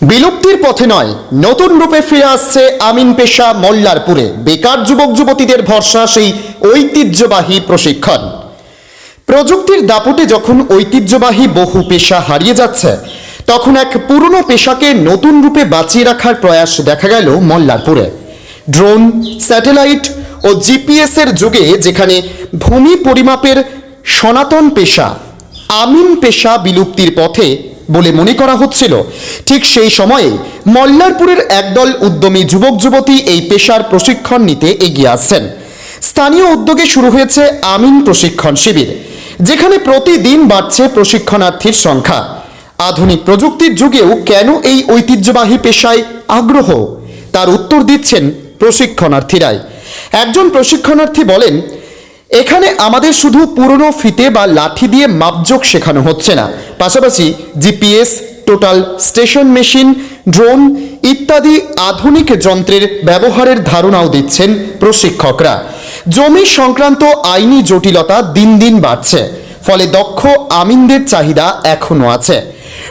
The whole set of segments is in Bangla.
বিলুপ্তির পথে নয়, নতুন রূপে ফিরে আসছে আমিন পেশা মোল্লারপুরে। বেকার যুবক যুবতীদের ভরসা সেই ঐতিহ্যবাহী প্রশিক্ষণ। প্রযুক্তির দাপটে যখন ঐতিহ্যবাহী বহু পেশা হারিয়ে যাচ্ছে, তখন এক পুরনো পেশাকে নতুন রূপে বাঁচিয়ে রাখার প্রয়াস দেখা গেল মল্লারপুরে। ড্রোন, স্যাটেলাইট ও জিপিএস এর যুগে যেখানে ভূমি পরিমাপের সনাতন পেশা, আমিন পেশা বিলুপ্তির পথে বলে মনে করা হচ্ছিল। ঠিক সেই সময়ে মল্লারপুরের একদল উদ্যমী যুবক যুবতী এই পেশার প্রশিক্ষণ নিতে এগিয়ে আসছেন। স্থানীয় উদ্যোগে শুরু হয়েছে আমিন প্রশিক্ষণ শিবির, যেখানে প্রতিদিন বাড়ছে প্রশিক্ষণার্থীর সংখ্যা। আধুনিক প্রযুক্তির যুগেও কেন এই ঐতিহ্যবাহী পেশায় আগ্রহ? তার উত্তর দিচ্ছেন প্রশিক্ষণার্থীরাই। একজন প্রশিক্ষণার্থী বলেন এখানে আমাদের শুধু পুরনো ফিতে বা লাঠি দিয়ে মাপজোক শেখানো হচ্ছে না। পাশাপাশি GPS, total station machine, drone ইত্যাদি আধুনিক যন্ত্রের ব্যবহারের ধারণাও দিচ্ছেন প্রশিক্ষকরা। জমি সংক্রান্ত আইনি জটিলতা দিন দিন বাড়ছে, ফলে দক্ষ আমিনদের চাহিদা এখনও আছে।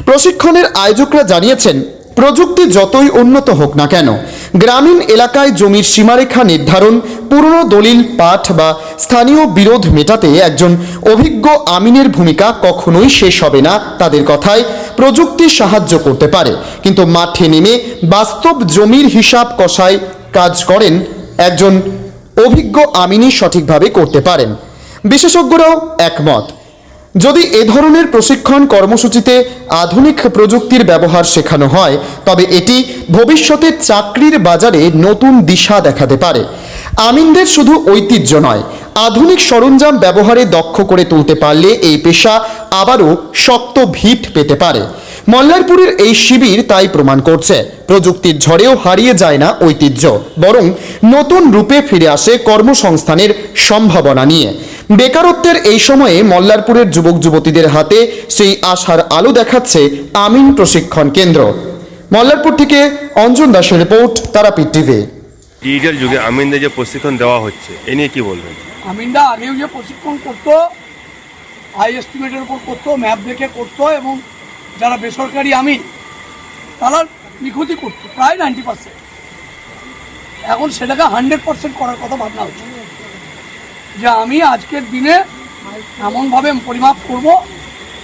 প্রশিক্ষণের আয়োজকরা জানিয়েছেন, প্রযুক্তি যতই উন্নত হোক না কেন গ্রামীণ এলাকায় জমির সীমারেখা নির্ধারণ, পুরনো দলিল, পাঠ বা স্থানীয় বিরোধ মেটাতে একজন অভিজ্ঞ আমিনের ভূমিকা কখনোই শেষ হবে না তাদের কথায়। প্রযুক্তি সাহায্য করতে পারে, কিন্তু মাঠে নেমে বাস্তব জমির হিসাব কষায় কাজ করেন একজন অভিজ্ঞ আমিনই সঠিকভাবে করতে পারেন। বিশেষজ্ঞরাও একমত। যদি এ ধরনের প্রশিক্ষণ কর্মসূচিতে আধুনিক প্রযুক্তির ব্যবহার শেখানো হয়, তবে এটি ভবিষ্যতে চাকরির বাজারে নতুন দিশা দেখাতে পারে। আমিনদের শুধু ঐতিহ্য নয়, আধুনিক সরঞ্জাম ব্যবহারে দক্ষ করে তুলতে পারলে এই পেশা আবারও শক্ত ভিত পেতে পারে। মল্লারপুরের এই শিবির তাই প্রমাণ করছে, প্রযুক্তির ঝড়েও হারিয়ে যায় না ঐতিহ্য, বরং নতুন রূপে ফিরে আসে কর্মসংস্থানের সম্ভাবনা নিয়ে। বেকারত্বের এই সময়ে মল্লারপুরের যুবক যুবতীদের হাতে সেই আশার আলো দেখাচ্ছে আমিন প্রশিক্ষণ কেন্দ্র। মল্লারপুর থেকে অঞ্জন দাসের রিপোর্ট তারাপীঠ টিভি। ডিজিটাল যুগে আমিনদের যে প্রশিক্ষণ দেওয়া হচ্ছে এ নিয়ে কি বলবেন? আমিনদা আগেও যে প্রশিক্ষণ করতো হাই এস্টিমেটের উপর করতো ম্যাপ দেখে করতো এবং যারা বেসরকারি আমিন তারা নিখুঁতি করতো প্রায় নাইনটি পার্সেন্ট এখন সেটাকে হান্ড্রেড পার্সেন্ট করার কথা ভাবনা হচ্ছে। যে আমি আজকের দিনে এমনভাবে পরিমাপ করব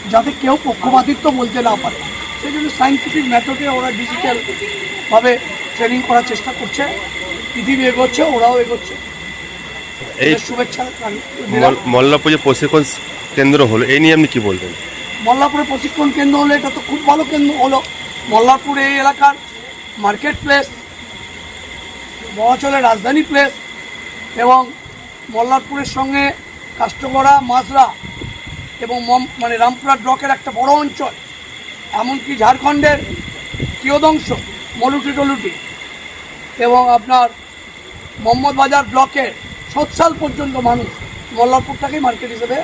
যাতে কেউ পক্ষপাতিত্ব বলতে না পারে। সেই জন্য সাইন্টিফিক মেথডে ওরা ডিজিটালভাবে ট্রেনিং করার চেষ্টা করছে। পৃথিবী এগোচ্ছে ওরাও এগোচ্ছে। এই শুভেচ্ছা মল- মল্লারপুর প্রশিক্ষণ কেন্দ্র হলো এই নিয়ে আপনি কি বলবেন? মল্লাপুরে প্রশিক্ষণ কেন্দ্র হলো এটা তো খুব ভালো কেন্দ্র হলো। মল্লারপুর এই এলাকার মার্কেট প্লেস বড়াচলের রাজধানী প্লেস এবং মল্লারপুরের সঙ্গে কাস্টগড়া মাজরা এবং মানে রামপুরা ব্লকের একটা বড় অঞ্চল, এমনকি ঝাড়খণ্ডের কিয়দংশ, মলুটি টলুটি এবং আপনার মোহাম্মদ বাজার ব্লকের সৎসাল পর্যন্ত মানুষ মল্লারপুরটাকেই মার্কেট হিসেবে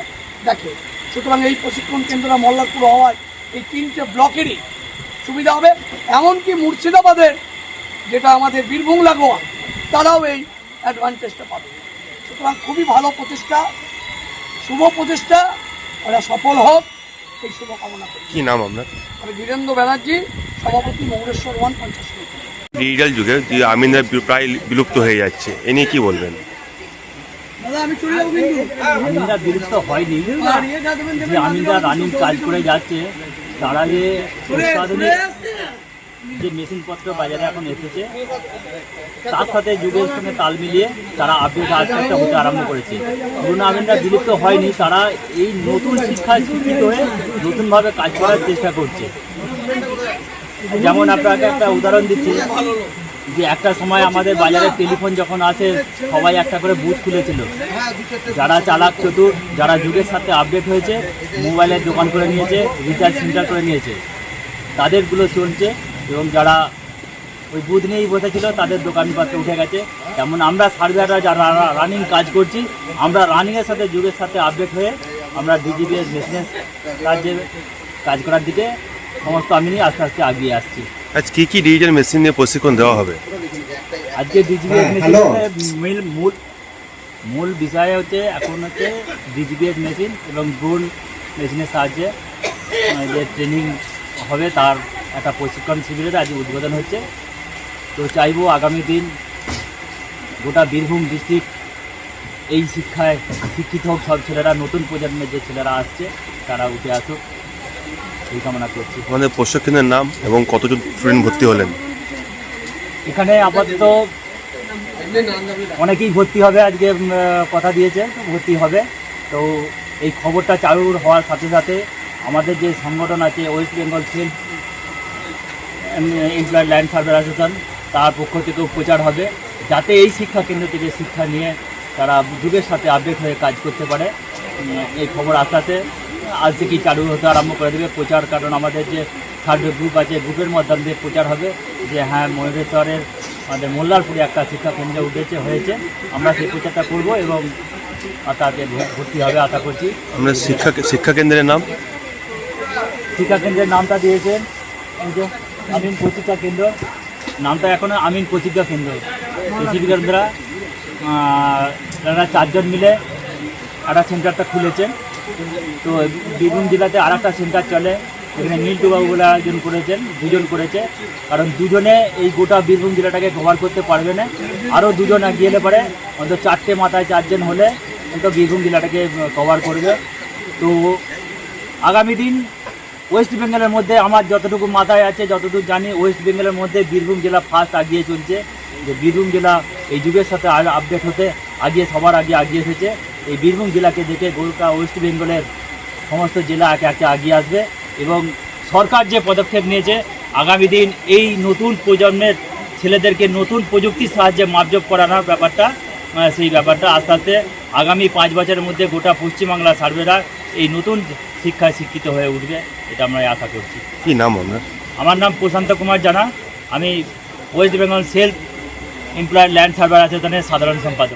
দেখে। সুতরাং এই প্রশিক্ষণ কেন্দ্রটা মল্লারপুর হওয়ায় এই তিনটে ব্লকেরই সুবিধা হবে। এমনকি মুর্শিদাবাদের, যেটা আমাদের বীরভূম লাগোয়া, তারাও এই অ্যাডভান্টেজটা পাবে। সুতরাং খুবই ভালো প্রচেষ্টা। শুভ প্রচেষ্টা। ওরা সফল হোক। এই শুভকামনা করি। কি নাম আপনার? আমি বীরেন্দ্র ব্যানার্জি সভাপতি মৌরেশ্বর ওয়ান পঞ্চাশ ডিজিটাল যুগে যে আমিনরা প্রায় বিলুপ্ত হয়ে যাচ্ছে এ নিয়ে কি বলবেন? আমিনরা বিলুপ্ত হয়নি। যা আমিনরা রানিং কাজ করে যাচ্ছে তারা যে আসছে। যে মেশিনপত্র বাজারে এখন এসেছে, তার সাথে যুগের সঙ্গে তাল মিলিয়ে তারা আপডেট হতে আরম্ভ করেছে। পুরোনো আমিনরা বিলুপ্ত হয়নি, তারা এই নতুন শিক্ষায় শিক্ষিত হয়ে নতুনভাবে কাজ করার চেষ্টা করছে। যেমন আপনাকে একটা উদাহরণ দিচ্ছি, যে একটা সময় আমাদের বাজারে টেলিফোন যখন আসে, সবাই একটা করে বুথ খুলেছিল। যারা চালাক চতুর, যারা যুগের সাথে আপডেট হয়েছে, মোবাইলের দোকান করে নিয়েছে রিচার্জ সেন্টার করে নিয়েছে। তাদেরগুলো চলছে এবং যারা ওই বুথ নিয়েই বসেছিল তাদের দোকানপাত্র উঠে গেছে। যেমন আমরা সার্ভেয়াররা যারা রানিং কাজ করছি আমরা রানিংয়ের সাথে যুগের সাথে আপডেট হয়ে আমরা ডিজিবিএস মেশিনের কাজে কাজ করার দিকে সমস্ত আমি নিয়ে আস্তে আস্তে আগিয়ে আসছি। আজ কি কি ডিজিটাল মেশিন নিয়ে প্রশিক্ষণ দেওয়া হবে? আজকে ডিজিবিএস মেশিনের মূল মূল মূল বিষয় হচ্ছে এখন হচ্ছে ডিজিবিএস মেশিন এবং ড্রোন মেশিনের সাহায্যে যে ট্রেনিং হবে তার একটা প্রশিক্ষণ শিবিরের আজ উদ্বোধন হচ্ছে। তো চাইব আগামী দিন গোটা বীরভূম ডিস্ট্রিক্ট এই শিক্ষায় শিক্ষিত হোক। সব ছেলেরা নতুন প্রজন্মের যে ছেলেরা আসছে তারা উঠে আসুক। এই কামনা করছি। আমাদের প্রশিক্ষণের নাম এবং কতজন স্টুডেন্ট ভর্তি হলেন? এখানে আপাতত অনেকেই ভর্তি হবে আজকে কথা দিয়েছে ভর্তি হবে। তো এই খবরটা চালু হওয়ার সাথে সাথে আমাদের যে সংগঠন আছে West Bengal self employed land survey association তার পক্ষ থেকেও প্রচার হবে যাতে এই শিক্ষা কেন্দ্র থেকে শিক্ষা নিয়ে তারা যুগের সাথে আপডেট হয়ে কাজ করতে পারে। এই খবর আসাতে আজ থেকেই চালু হতে আরম্ভ করে দেবে প্রচার কারণ আমাদের যে সার্ভে গ্রুপ আছে গ্রুপের মাধ্যম দিয়ে প্রচার হবে যে হ্যাঁ ময়ূরেশ্বরের আমাদের মোল্লারপুরে একটা শিক্ষা কেন্দ্র উঠেছে হয়েছে। আমরা সেই প্রচারটা করব এবং তাতে ভর্তি হবে আশা করছি। আমরা শিক্ষা শিক্ষা কেন্দ্রের নাম? শিক্ষা কেন্দ্রের নামটা দিয়েছেন এই যে আমিন প্রশিক্ষা কেন্দ্র। নামটা এখনও আমিন প্রশিক্ষা কেন্দ্র। এই কেন্দ্রা তারা চারজন মিলে একটা সেন্টারটা খুলেছেন। তো বীরভূম জেলাতে আর একটা সেন্টার চলে। এখানে নীলটু বাবু বলে একজন করেছেন, দুজন করেছে। কারণ দুজনে এই গোটা বীরভূম জেলাটাকে কভার করতে পারবে না। আরও দুজন এগিয়ে এলে পারে অন্তত চারটে মাথায় চারজন হলে তো বীরভূম জেলাটাকে কভার করবে। তো আগামী দিন ওয়েস্ট বেঙ্গলের মধ্যে আমার যতটুকু মাথায় আছে, যতটুকু জানি ওয়েস্ট বেঙ্গলের মধ্যে বীরভূম জেলা ফার্স্ট আগিয়ে চলছে। যে বীরভূম জেলা এই যুগের সাথে আপডেট হতে আগিয়ে, সবার আগে আগিয়ে এসেছে। এই বীরভূম জেলাকে দেখে গোটা ওয়েস্ট বেঙ্গলের সমস্ত জেলা একে একে আগিয়ে আসবে এবং সরকার যে পদক্ষেপ নিয়েছে, আগামী দিন এই নতুন প্রজন্মের ছেলেদেরকে নতুন প্রযুক্তির সাহায্যে মাপজোপ করানোর ব্যাপারটা সেই ব্যাপারটা আস্তে আস্তে আগামী পাঁচ বছরের মধ্যে গোটা পশ্চিমবাংলা সার্ভেরা এই নতুন শিক্ষায় শিক্ষিত হয়ে উঠবে এটা আমরা আশা করছি। কি নাম আপনার? আমার নাম প্রশান্ত কুমার জানা। আমি West Bengal self employed land server আছে সাধারণ সম্পাদক।